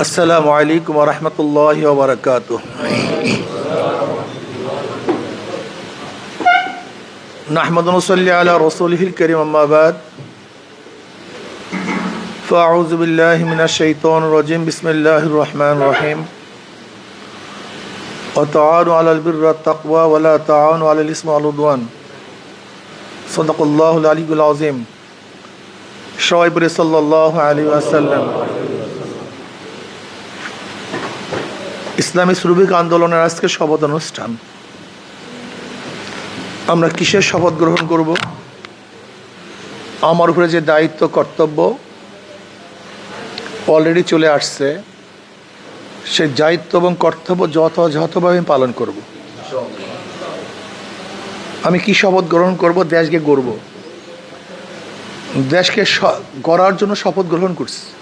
السلام عليكم ورحمة الله وبركاته نحمد ونصلي على رسوله الكريم أما بعد فأعوذ بالله من الشيطان الرجيم بسم الله الرحمن الرحيم وتعاونوا على البر والتقوى ولا تعاونوا على الإثم والعدوان صدق الله العلي العظيم شعيب صلى الله عليه وسلم ইসলামী শ্রমিক আন্দোলনের আজকে শপথ অনুষ্ঠান। আমরা কিসের শপথ গ্রহণ করব? আমার উপরে যে দায়িত্ব, কর্তব্য অলরেডি চলে আসছে সেই দায়িত্ব এবং কর্তব্য যথাযথভাবে আমি পালন করব। আমি কি শপথ গ্রহণ করব? দেশকে গড়ব। দেশকে গড়ার জন্য শপথ গ্রহণ করছি।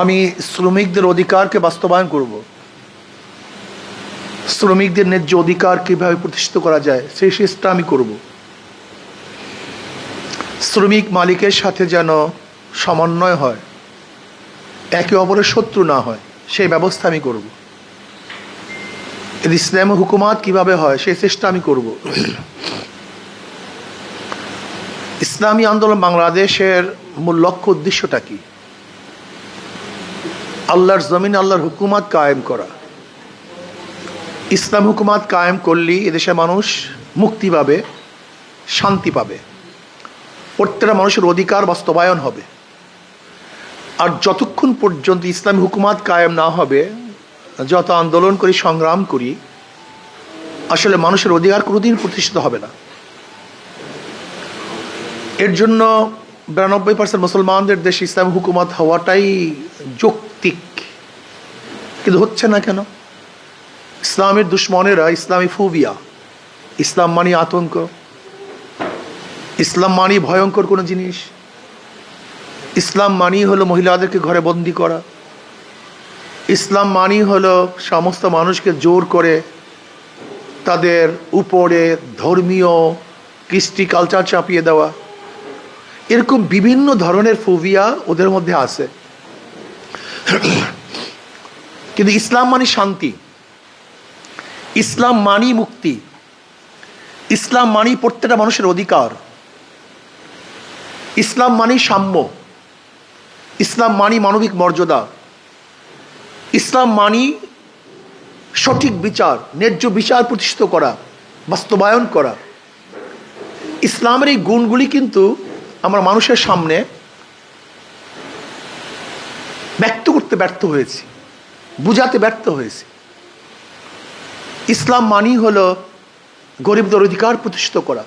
আমি শ্রমিকদের অধিকারকে বাস্তবায়ন করব। শ্রমিকদের ন্যায্য অধিকার কীভাবে প্রতিষ্ঠিত করা যায়, সেই চেষ্টা আমি করব। শ্রমিক মালিকের সাথে যেন সমন্বয় হয়, একে অপরের শত্রু না হয়, সেই ব্যবস্থা আমি করব। ইসলাম হুকুমাত কীভাবে হয়, সেই চেষ্টা আমি করব। ইসলামী আন্দোলন বাংলাদেশের মূল লক্ষ্য উদ্দেশ্যটা কি? আল্লাহর জমিন, আল্লাহর হুকুমাত কায়েম করা। ইসলাম হুকুমাত কায়েম করলেই এদেশের মানুষ মুক্তি পাবে, শান্তি পাবে। প্রত্যেকটা মানুষের অধিকার বাস্তবায়ন হবে। আর যতক্ষণ পর্যন্ত ইসলামী হুকুমাত কায়েম না হবে, যত আন্দোলন করি, সংগ্রাম করি, আসলে মানুষের অধিকার কোনোদিন প্রতিষ্ঠিত হবে না। এর জন্য বিরানব্বই পার্সেন্ট মুসলমানদের দেশে ইসলাম হুকুমাত হওয়াটাই যৌক্তিক কিন্তু হচ্ছে না কেন? ইসলামের দুশ্মনেরা ইসলামী ফুবিয়া। ইসলাম মানি আতঙ্ক। ইসলাম মানি ভয়ঙ্কর কোনো জিনিস। ইসলাম মানি হলো মহিলাদেরকে ঘরে বন্দি করা। ইসলাম মানি হলো সমস্ত মানুষকে জোর করে তাদের উপরে ধর্মীয় কৃষ্টি কালচার চাপিয়ে দেওয়া। এরকম বিভিন্ন ধরনের ফোবিয়া ওদের মধ্যে আছে। কিন্তু ইসলাম মানে শান্তি, ইসলাম মানি মুক্তি, ইসলাম মানি প্রত্যেকটা মানুষের অধিকার, ইসলাম মানি সাম্য, ইসলাম মানি মানবিক মর্যাদা, ইসলাম মানি সঠিক বিচার, ন্যায্য বিচার প্রতিষ্ঠিত করা, বাস্তবায়ন করা। ইসলামের এই গুণগুলি কিন্তু আমরা মানুষের সামনে ব্যক্ত করতে ব্যর্থ হয়েছি। বুঝাতে ব্যর্থ হয়েছি। ইসলাম মানি হলো গরিবদের অধিকার প্রতিষ্ঠিত করা,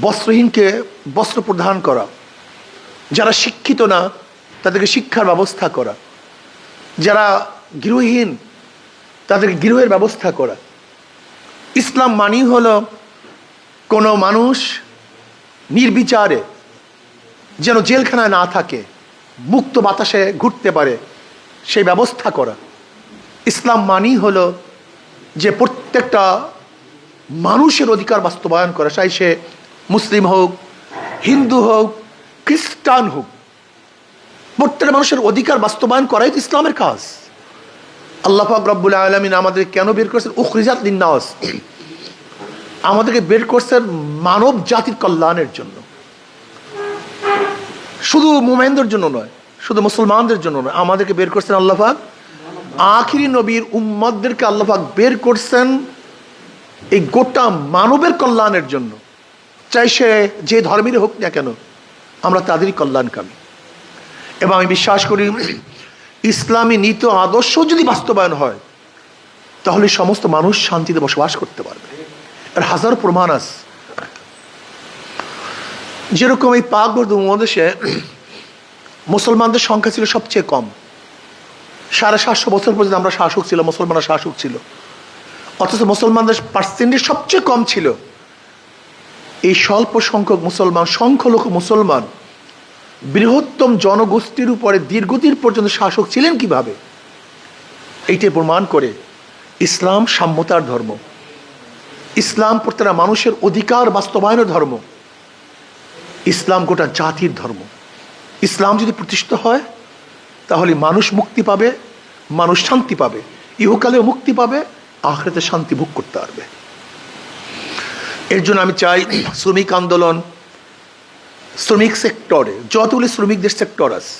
বস্ত্রহীনকে বস্ত্র প্রদান করা, যারা শিক্ষিত না, তাদেরকে শিক্ষার ব্যবস্থা করা, যারা গৃহহীন, তাদেরকে গৃহের ব্যবস্থা করা। ইসলাম মানি হল কোনো মানুষ নির্বিচারে যেন জেলখানায় না থাকে, মুক্ত বাতাসে ঘুরতে পারে সেই ব্যবস্থা করা। ইসলাম মানি হলো যে প্রত্যেকটা মানুষের অধিকার বাস্তবায়ন করা, চাই সে মুসলিম হোক, হিন্দু হোক, খ্রিস্টান হোক। প্রত্যেকটা মানুষের অধিকার বাস্তবায়ন করাই তো ইসলামের কাজ। আল্লাহ রব্বুল আলমিন আমাদের কেন বের করেছেন? উখরিজাত লিন্নাস। আমাদেরকে বের করছেন মানব জাতির কল্যাণের জন্য। শুধু মোমেনদের জন্য নয় শুধু মুসলমানদের জন্য নয়, আমাদেরকে বের করছেন আল্লাহাক আখিরি নবীর উম্মদদেরকে আল্লাহাক বের করছেন এই গোটা মানবের কল্যাণের জন্য। চাই সে যে ধর্মেরই হোক না কেন, আমরা তাদেরই কল্যাণকামী। এবং আমি বিশ্বাস করি, ইসলামী নীতি আদর্শ যদি বাস্তবায়ন হয়, তাহলে সমস্ত মানুষ শান্তিতে বসবাস করতে পারবে। আর হাজার প্রমাণ আছে। যেরকম এই পাকবর্দ উপমহাদেশে মুসলমানদের সংখ্যা ছিল সবচেয়ে কম। সাড়ে সাতশো বছর পর্যন্ত আমরা শাসক ছিল মুসলমানরা শাসক ছিল। অথচ মুসলমানদের পার্সেন্টেজ সবচেয়ে কম ছিল। এই স্বল্প সংখ্যক মুসলমান, সংখ্যালঘু মুসলমান বৃহত্তম জনগোষ্ঠীর উপরে দীর্ঘদিন পর্যন্ত শাসক ছিলেন কীভাবে? এইটাই প্রমাণ করে ইসলাম সাম্যতার ধর্ম। ইসলাম প্রত্যেকটা মানুষের অধিকার বাস্তবায়নের ধর্ম। ইসলাম গোটা জাতির ধর্ম। ইসলাম যদি প্রতিষ্ঠিত হয়, তাহলে মানুষ মুক্তি পাবে, মানুষ শান্তি পাবে। ইহকালেও মুক্তি পাবে আখড়াতে শান্তি ভোগ করতে পারবে। এর জন্য আমি চাই শ্রমিক আন্দোলন, শ্রমিক সেক্টরে, যতগুলি শ্রমিকদের সেক্টর আছে,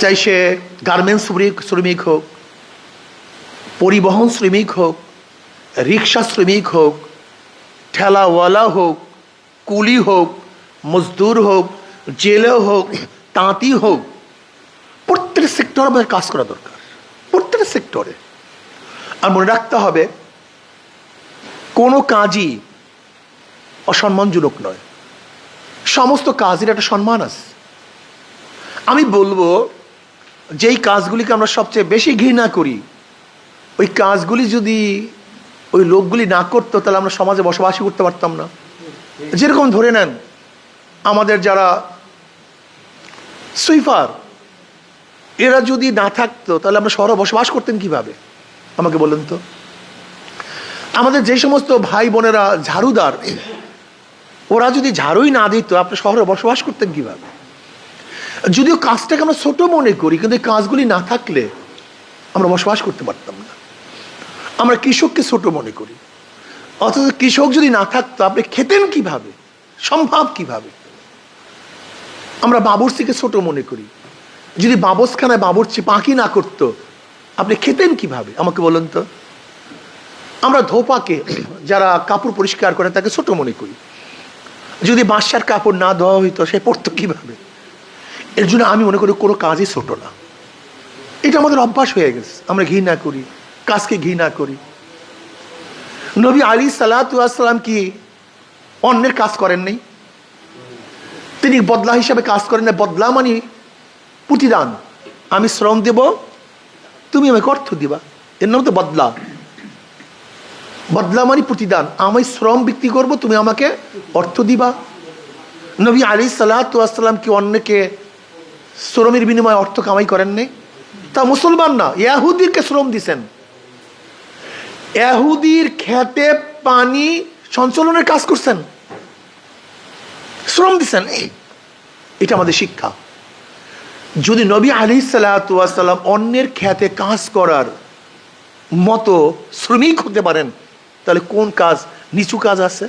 চাই সে গার্মেন্টস শ্রমিক হোক, পরিবহন শ্রমিক হোক, রিক্সা শ্রমিক হোক, ঠেলাওয়ালা হোক, কুলি হোক, মজদুর হোক জেলে হোক, তাঁতি হোক, প্রত্যেক সেক্টরে আমাদের কাজ করা দরকার। প্রত্যেক সেক্টরে আর মনে রাখতে হবে, কোনো কাজই অসম্মানজনক নয়। সমস্ত কাজের একটা সম্মান আছে। আমি বলব, যেই কাজগুলিকে আমরা সবচেয়ে বেশি ঘৃণা করি, ওই কাজগুলি যদি ওই লোকগুলি না করতো, তাহলে আমরা সমাজে বসবাসই করতে পারতাম না। যেরকম ধরে নেন, আমাদের যারা সুইফার। এরা যদি না থাকতো, তাহলে আমরা শহরে বসবাস করতেন কীভাবে? আমাকে বলেন তো। আমাদের যে সমস্ত ভাই বোনেরা ঝাড়ুদার, ওরা যদি ঝাড়ুই না দিত, আপনি শহরে বসবাস করতেন কীভাবে? যদিও কাজটাকে আমরা ছোট মনে করি, কিন্তু এই কাজগুলি না থাকলে আমরা বসবাস করতে পারতাম না। আমরা কৃষককে ছোট মনে করি। অথচ কৃষক যদি না থাকতো, আপনি খেতেন কীভাবে? সম্ভব কীভাবে? আমরা বাবরচিকে ছোট মনে করি। যদি বাবসখানায় বাবরচি পাখি না করতো, আপনি খেতেন কীভাবে? আমাকে বলুন তো। আমরা ধোপাকে, যারা কাপড় পরিষ্কার করে, তাকে ছোট মনে করি। যদি বাসার কাপড় না ধোয়া হইতো, সে পড়তো কীভাবে? এর জন্য আমি মনে করি কোনো কাজই ছোট না। এটা আমাদের অভ্যাস হয়ে গেছে। আমরা ঘৃণা করি, কাজকে ঘৃণা করি। নবী আলী সালাতাম কি অন্যের কাজ করেন নাই তিনি বদলা হিসাবে কাজ করেন না বদলা মানে প্রতিদান। আমি শ্রম দেব, তুমি আমাকে অর্থ দিবা। এর নাম তো বদলা। বদলা মানে প্রতিদান। আমি শ্রম বিক্রি করব, তুমি আমাকে অর্থ দিবা। নবী আলী সাল্লাহাম কি অন্যকে শ্রমের বিনিময়ে অর্থ কামাই করেন নাই তা মুসলমান না ইয়াহুদিরকে শ্রম দিছেন। এহুদির খেতে, পানি সঞ্চালনের কাজ করছেন। শ্রম দিছেন এটা আমাদের শিক্ষা। যদি নবী আলি সাল্লাম অন্যের খ্যাতে কাজ করার মতো শ্রমিক হতে পারেন, তাহলে কোন কাজ নিচু কাজ আছে?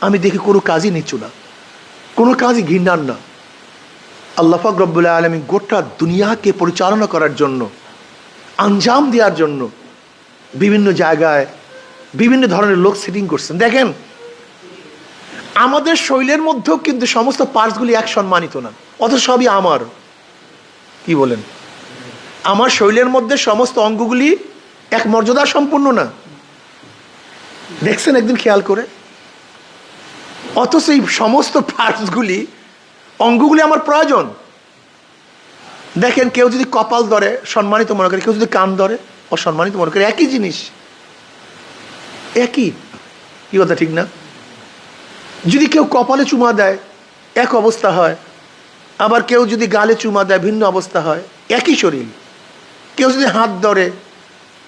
আমি দেখি কোনো কাজই নিচু না। কোনো কাজই ঘৃণার না। আল্লাহাক রব্বুল্লাহ আলমী গোটা দুনিয়াকে পরিচালনা করার জন্য, আঞ্জাম দেওয়ার জন্য বিভিন্ন জায়গায় বিভিন্ন ধরনের লোক সেটিং করছেন। দেখেন আমাদের শৈলের মধ্যেও কিন্তু সমস্ত পার্টসগুলি এক সম্মানিত না। অত সবই আমার। কি বলেন? আমার শৈলের মধ্যে সমস্ত অঙ্গগুলি এক মর্যাদা সম্পূর্ণ না। দেখছেন একদিন খেয়াল করে? অথচ এই সমস্ত পার্টসগুলি, অঙ্গগুলি আমার প্রয়োজন। দেখেন, কেউ যদি কপাল ধরে, সম্মানিত মনে করে, কেউ যদি কান ধরে, অসম্মানিত মনে করে, একই জিনিস। একই। কি কথা, ঠিক না? যদি কেউ কপালে চুমা দেয়, এক অবস্থা হয়। আবার কেউ যদি গালে চুমা দেয়, ভিন্ন অবস্থা হয়। একই শরীর। কেউ যদি হাত ধরে,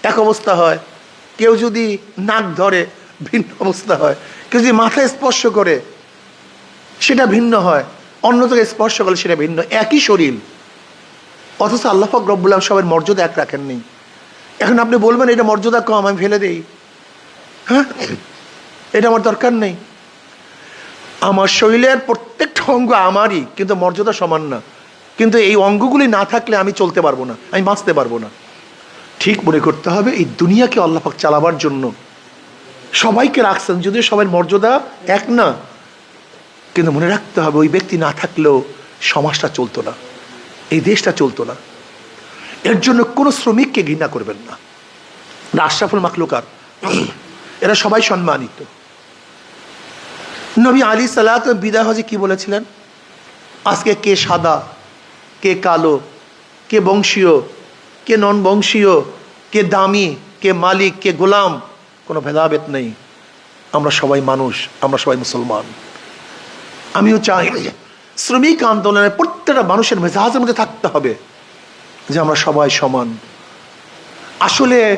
এক অবস্থা হয়। কেউ যদি নাক ধরে, ভিন্ন অবস্থা হয়। কেউ যদি মাথায় স্পর্শ করে, সেটা ভিন্ন হয়। অন্য থেকে স্পর্শ করলে সেটা ভিন্ন। একই শরীর। অথচ আল্লাহাক রব্বুল্লাহ সবের মর্যাদা এক রাখেননি। এখন আপনি বলবেন, এটা মর্যাদা কম, আমি ফেলে দেই। হ্যাঁ? এটা আমার দরকার নেই। আমার শরীরের প্রত্যেকটা অঙ্গ আমারই, কিন্তু মর্যাদা সমান না। কিন্তু এই অঙ্গগুলি না থাকলে আমি চলতে পারব না, আমি বাঁচতে পারব না। ঠিক মনে করতে হবে, এই দুনিয়াকে আল্লাপাক চালাবার জন্য। সবাইকে রাখছেন, যদিও সবার মর্যাদা এক না। কিন্তু মনে রাখতে হবে, ওই ব্যক্তি না থাকলেও সমাজটা চলতো না, এই দেশটা চলতো না। এর জন্য কোনো শ্রমিককে ঘৃণা করবেন না। আশরাফুল মাকলুকার এরা সবাই সম্মানিত। নবী আলী সালাত বিদায় হজে কি বলেছিলেন? আজকে কে সাদা, কে কালো, কে বংশীয়, কে নন বংশীয় কে দামি, কে মালিক, কে গোলাম, কোনো ভেদাভেদ নেই। আমরা সবাই মানুষ, আমরা সবাই মুসলমান। আমিও চাই শ্রমিক আন্দোলনে প্রত্যেকটা মানুষের মেজাজের মধ্যে থাকতে হবে যে আমরা সবাই সমান। আসলে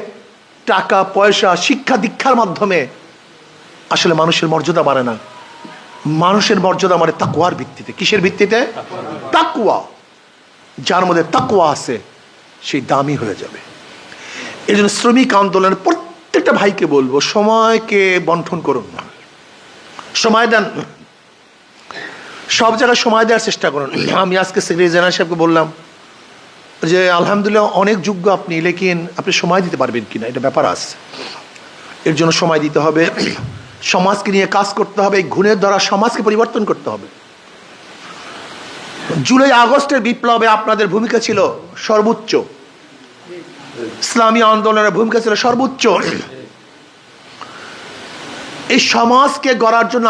টাকা, পয়সা, শিক্ষা, দীক্ষার মাধ্যমে আসলে মানুষের মর্যাদা বাড়ে না। মানুষের মর্যাদা মানে তাকুয়ার ভিত্তিতে। কিসের ভিত্তিতে? তাকুয়া যার মধ্যে তাকওয়া আছে, সেই দামি হয়ে যাবে। এই জন্য শ্রমিক আন্দোলনের প্রত্যেকটা ভাইকে বলব, সময়কে বন্টন করুন না। সময় দেন। সব জায়গায় সময় দেওয়ার চেষ্টা করুন। আমি আজকে সেক্রেটারি জেনারেল সাহেবকে বললাম যে, আলহামদুলিল্লাহ, অনেক যোগ্য আপনি, লেকিন আপনি সময় দিতে পারবেন কিনা? এটা ব্যাপার আছে। এর জন্য সময় দিতে হবে। সমাজকে নিয়ে কাজ করতে হবে, এই ঘুণের দ্বারা সমাজকে পরিবর্তন করতে হবে। জুলাই আগস্টের বিপ্লবে আপনাদের ভূমিকা ছিল সর্বোচ্চ। ইসলামী আন্দোলনের ভূমিকা ছিল সর্বোচ্চ। এই সমাজকে গড়ার জন্য